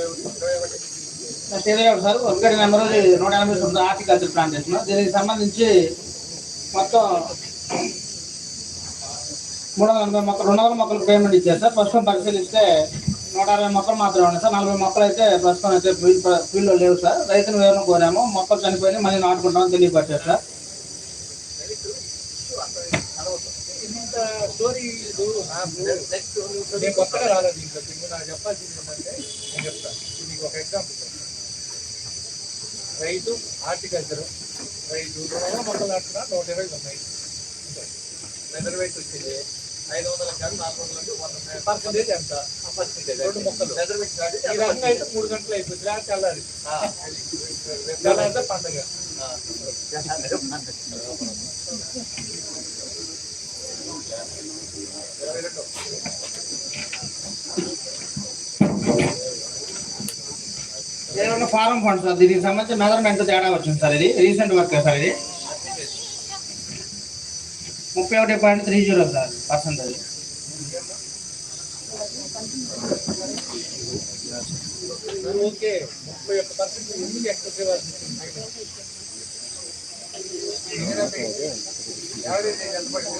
ఇరవై ఒకటి సార్ ఒకటి నెంబర్ నూట ఎనభై తొమ్మిది హార్టికల్చర్ ప్లాంటేషన్ దీనికి సంబంధించి మొత్తం మూడు వందల ఎనభై మొక్కలు రెండు వందల మొక్కలు పేమెంట్ ఇచ్చారు సార్. ప్రస్తుతం పరిశీలిస్తే నూట అరవై మొక్కలు మాత్రమే ఉన్నాయి సార్. నలభై మొక్కలు అయితే ప్రస్తుతం అయితే ఫీల్డ్ ఫీల్డ్లో లేవు సార్. రైతును వివరణ కోరాము మొక్కలు చనిపోయినాయి మళ్ళీ నాటుకుంటామని తెలియపరిచారు సార్. ఇంత స్టోరీ ఇది నాకు నేను కొత్తగా రాలేదు ఇంకా మీకు నాకు చెప్పాల్సింది ఏంటంటే నేను చెప్తాను ఇది మీకు ఒక ఎగ్జాంపుల్ చెప్తాను రైతు హార్టికల్చర్ రైతు రెండు మొక్కలు నాటుకున్నా నూట ఇరవై ఉన్నాయి రిజర్వేట్ వచ్చింది ఐదు వందల కాదు నాలుగు వందల వంద పర్సెంటేజ్ ఎంత పర్సెంటేజ్ రెండు మొక్కలు ఈ రకంగా అయితే మూడు గంటలు అయిపోయింది లేకపోతే తెల్లారి తెల్లారితే పండగ ఏదైనా ఫారం ఫండ్ సార్ దీనికి సంబంధించి మెజర్మెంట్ తేడా వచ్చింది సార్ ఇది రీసెంట్ వర్క్ సార్ ఇది. ముప్పై ఒకటి point three zero sir percentage. Okay ముప్పై ఒక్క పర్సెంట్ ఎందుకు ఎక్స్ట్రా ఇవ్వాల్సి యావరేజ్ ఎంత పడింది